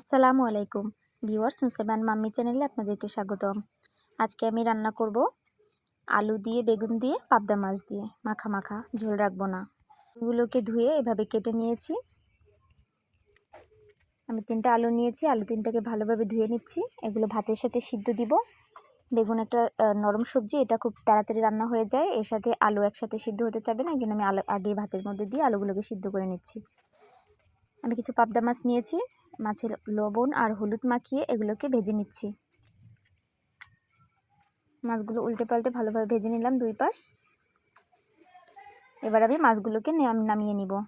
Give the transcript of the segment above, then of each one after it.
আসসালামু আলাইকুম। ভিউয়ার্স, মুসলমান মাম্মি চ্যানেলে আপনাদেরকে স্বাগতম। আজকে আমি রান্না করব আলু দিয়ে, বেগুন দিয়ে, পাবদা মাছ দিয়ে। মাখা মাখা, ঝোল রাখব না। এগুলোকে ধুয়ে এভাবে কেটে নিয়েছি। আমি তিনটা আলু নিয়েছি, আলু তিনটাকে ভালোভাবে ধুয়ে নিচ্ছি। এগুলো ভাতের সাথে সিদ্ধ দিব। বেগুন একটা নরম সবজি, এটা খুব তাড়াতাড়ি রান্না হয়ে যায়। এর সাথে আলু একসাথে সিদ্ধ হতে চাবে না, এই জন্য আমি আলু আগে ভাতের মধ্যে দিয়ে আলুগুলোকে সিদ্ধ করে নিচ্ছি। আমি কিছু পাবদা মাছ নিয়েছি। মাছের লবণ আর হলুদ মাখিয়ে এগুলোকে ভেজে নিচ্ছি। মাছগুলো উল্টে পাল্টে ভালোভাবে ভেজে নিলাম দুই পাশ। এবার আমি মাছগুলোকে নাম- নামিয়ে নিব।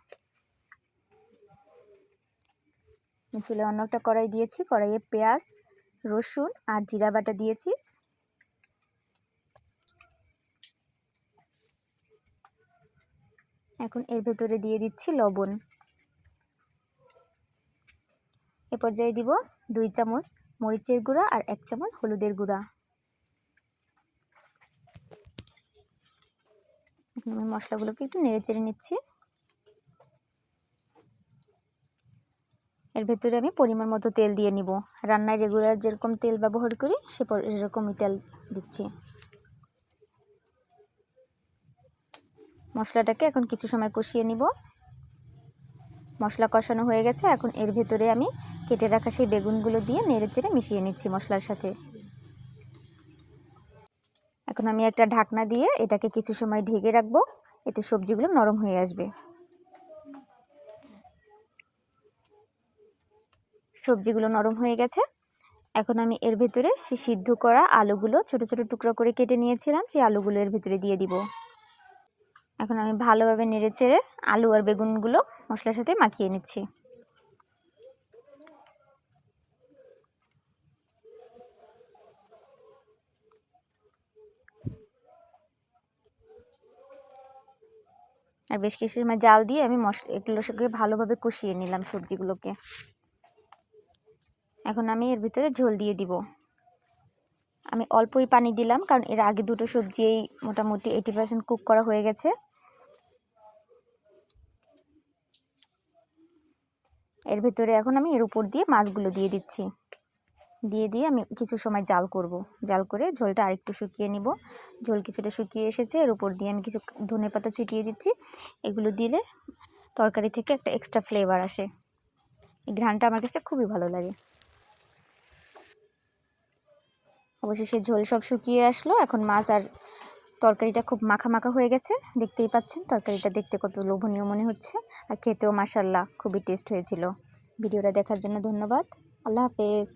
চুলে অন্য একটা কড়াই দিয়েছি, কড়াইয়ে পেঁয়াজ, রসুন আর জিরা বাটা দিয়েছি। এখন এর ভেতরে দিয়ে দিচ্ছি লবণ। এ পর্যায়ে দিব দুই চামচ মরিচের গুঁড়া আর এক চামচ হলুদের গুঁড়া। আমি মশলাগুলোকে একটু নেড়ে চেড়ে নিচ্ছি। এর ভেতরে আমি পরিমাণ মতো তেল দিয়ে নিব। রান্নায় রেগুলার যেরকম তেল ব্যবহার করি, সে সেরকমই তেল দিচ্ছি। মশলাটাকে এখন কিছু সময় কষিয়ে নিব। মশলা কষানো হয়ে গেছে। এখন এর ভেতরে আমি কেটে রাখা সেই বেগুনগুলো দিয়ে নেড়ে চেড়ে মিশিয়ে নিচ্ছি মশলার সাথে। এখন আমি একটা ঢাকনা দিয়ে এটাকে কিছু সময় ঢেকে রাখব। এতে সবজিগুলো নরম হয়ে আসবে। সবজিগুলো নরম হয়ে গেছে। এখন আমি এর ভেতরে সেই সিদ্ধ করা আলুগুলো ছোট ছোট টুকরো করে কেটে নিয়েছিলাম। সেই আলুগুলো এর ভেতরে দিয়ে দিব। এখন আমি ভালোভাবে নেড়ে চেড়ে আলু আর বেগুনগুলো মশলার সাথে মাখিয়ে নিচ্ছি। আর বেশ কিছু সময় জাল দিয়ে আমি মশলা এগুলোর সঙ্গে ভালোভাবে কষিয়ে নিলাম সবজিগুলোকে। এখন আমি এর ভিতরে ঝোল দিয়ে দিব। আমি অল্পই পানি দিলাম, কারণ এর আগে দুটো সবজি মোটামুটি এইটি পার্সেন্ট কুক করা হয়ে গেছে। এর ভিতরে এখন আমি এর উপর দিয়ে মাছগুলো দিয়ে দিচ্ছি। দিয়ে দিয়ে আমি কিছু সময় জাল করব। জাল করে ঝোলটা আরেকটু শুকিয়ে নিব। ঝোল কিছুটা শুকিয়ে এসেছে, এর উপর দিয়ে আমি কিছু ধনে পাতা ছিটিয়ে দিচ্ছি। এগুলো দিলে তরকারি থেকে একটা এক্সট্রা ফ্লেভার আসে। এই ঘ্রাণটা আমার কাছে খুবই ভালো লাগে। অবশেষে ঝোল সব শুকিয়ে আসলো। এখন মাছ আর তরকারিটা খুব মাখা মাখা হয়ে গেছে, দেখতেই পাচ্ছেন তরকারিটা দেখতে কত লোভনীয় মনে হচ্ছে। আর খেতেও মাসাল্লাহ খুবই টেস্ট হয়েছিল। ভিডিওটা দেখার জন্য ধন্যবাদ। আল্লাহ হাফেজ।